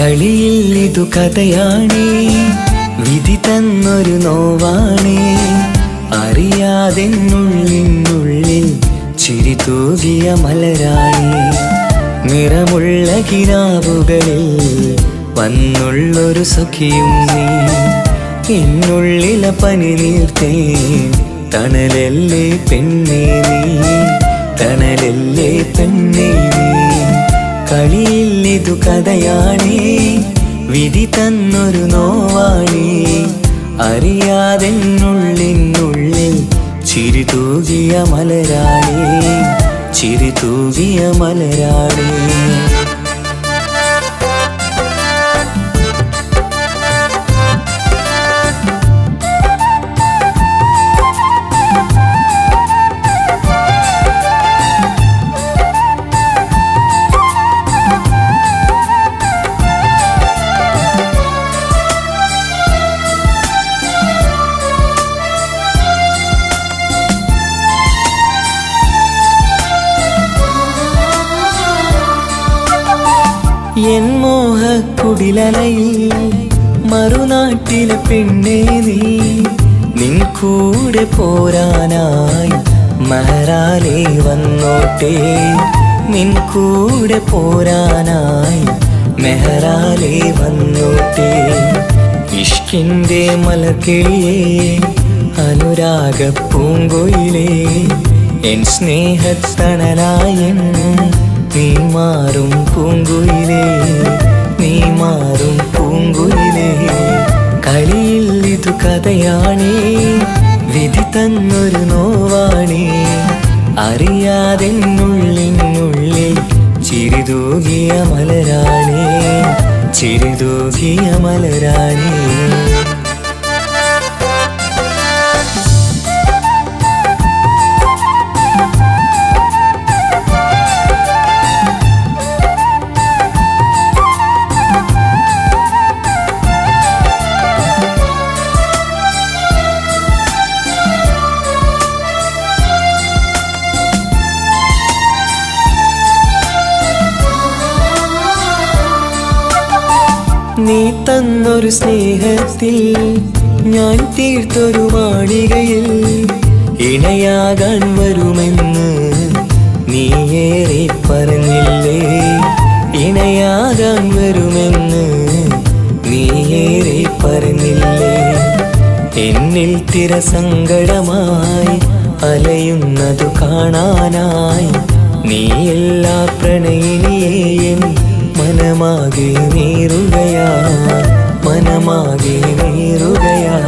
കളിയിൽ ഇതു കഥയാണേ. വിധി തന്നൊരു നോവാണേ. അറിയാതെന്നുള്ളിനുള്ളിൽ ചിരി തൂകിയ മലരാണി. നിറമുള്ള കിനാവുകളിൽ വന്നുള്ളൊരു സഖിയും നീ. എന്നുള്ളിലെ പനി നീർത്തേ തണലല്ലേ പെണ്ണേ നീ. തണലല്ലേ പെണ്ണേ നീ. കളിയിൽ ഇതു കഥയാണേ. വിധി തന്നൊരു നോവാണേ. അറിയാതെന്നുള്ളിനുള്ളിൽ ചിരി തൂകിയ മലരാണേ ചിരി തൂകിയ മലരാണേ മോഹക്കുടിലലയിൽ മറുനാട്ടിലെ പെണ്ണേ നീ. നിൻ കൂടെ പോരാനായി മഹരാലേ വന്നോട്ടെ. നിൻ കൂടെ പോരാനായി മെഹറാലേ വന്നോട്ടെ. ഇഷ്കിന്റെ മലക്കിളിയേ അനുരാഗ പൂങ്കൊയിലേ. എൻ സ്നേഹത്തണലായൻ നീ മാറും പൂങ്കുയിലേ. നീ മാറും പൂങ്കുയിലേ. കളിയിൽ ഇതു കഥയാണേ. വിധി തന്നൊരു നോവാണേ. അറിയാതെന്നുള്ളിനുള്ളിൽ ചിരിതൂകിയ മലരാണേ. ചിരിതൂകിയ മലരാണേ. നീ തന്നൊരു സ്നേഹത്തിൽ ഞാൻ തീർത്തൊരു മാളികയിൽ ഇണയാകാൻ വരുമെന്ന് നീയേറെ പറഞ്ഞില്ലേ? ഇണയാകാൻ വരുമെന്ന് നീയേറെ പറഞ്ഞില്ലേ? എന്നിൽ തിരസങ്കടമായി അലയുന്നതു കാണാനായി നീ എല്ലാ പ്രണയിനിയെയും മനമാകെ നീറുകയാ മനമാകെ നീറുകയാ.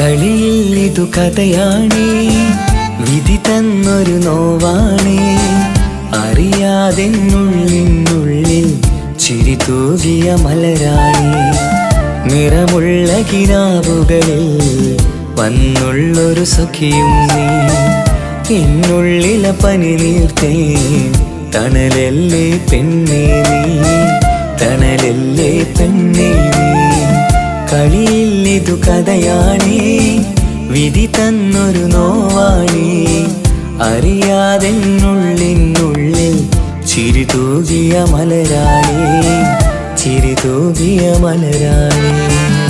കളിയിൽ ഇതു കഥയാണേ വിധി തന്നൊരു നോവാണേ. അറിയാതെന്നുള്ളിനുള്ളിൽ ചിരി തൂകിയ മലരാണി. നിറമുള്ള കിനാവുകളിൽ വന്നുള്ളൊരു സഖിയും നീ എന്നുള്ളിലെ പനി നീർത്തേ തണലല്ലേ പെണ്ണേ നീ? തണലല്ലേ പെണ്ണേ നീ? കളിയിൽ ഇതു കഥയാണേ വിധി തന്നൊരു നോവാണേ. അറിയാതെന്നുള്ളിനുള്ളിൽ ചിരി തൂകിയ മലരാണേ ചിരി തൂകിയ മലരാണേ.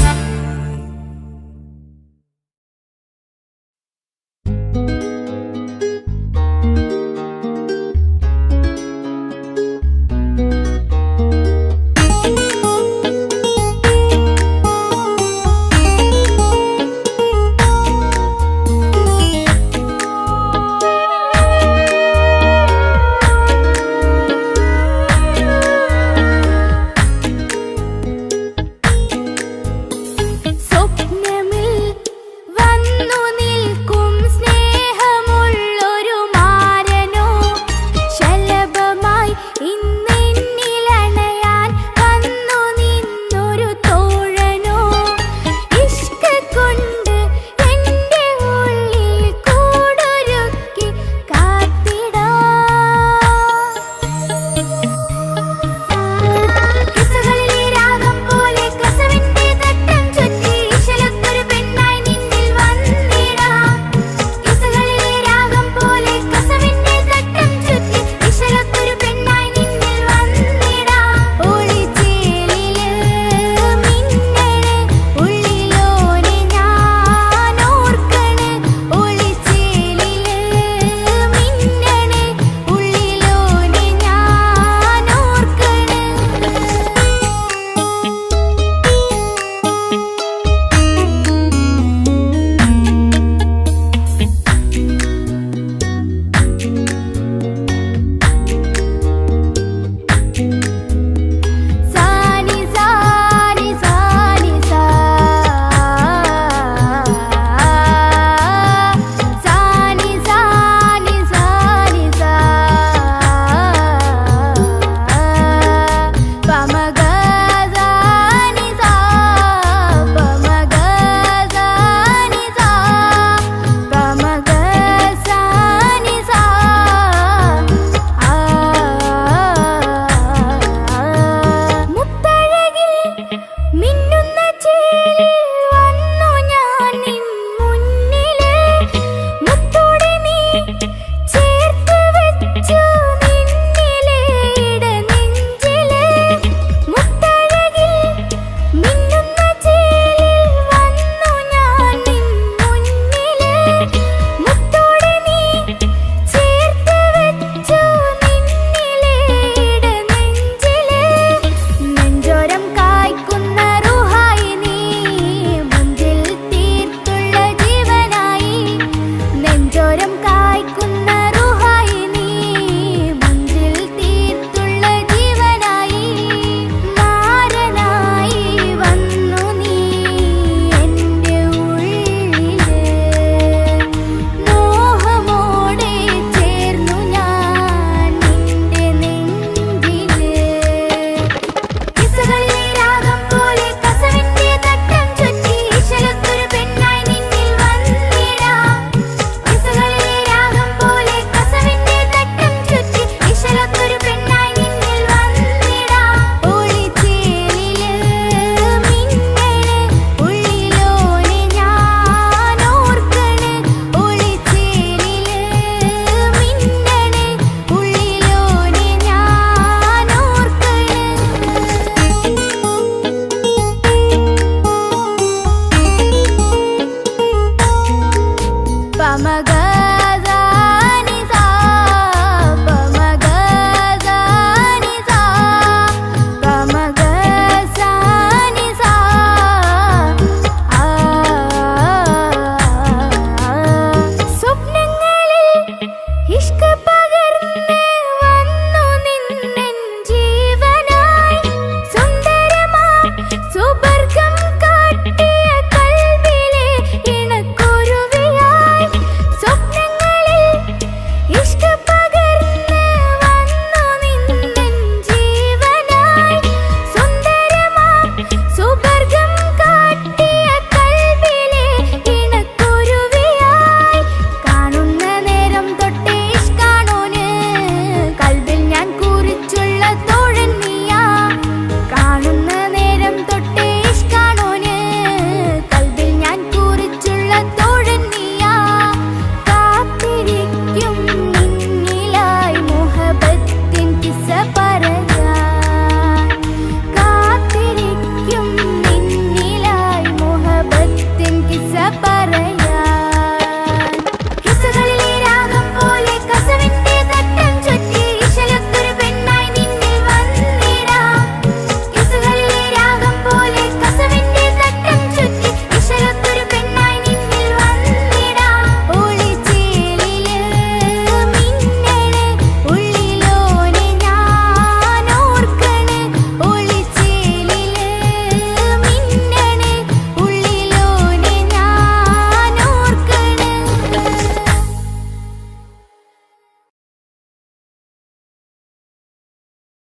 thank you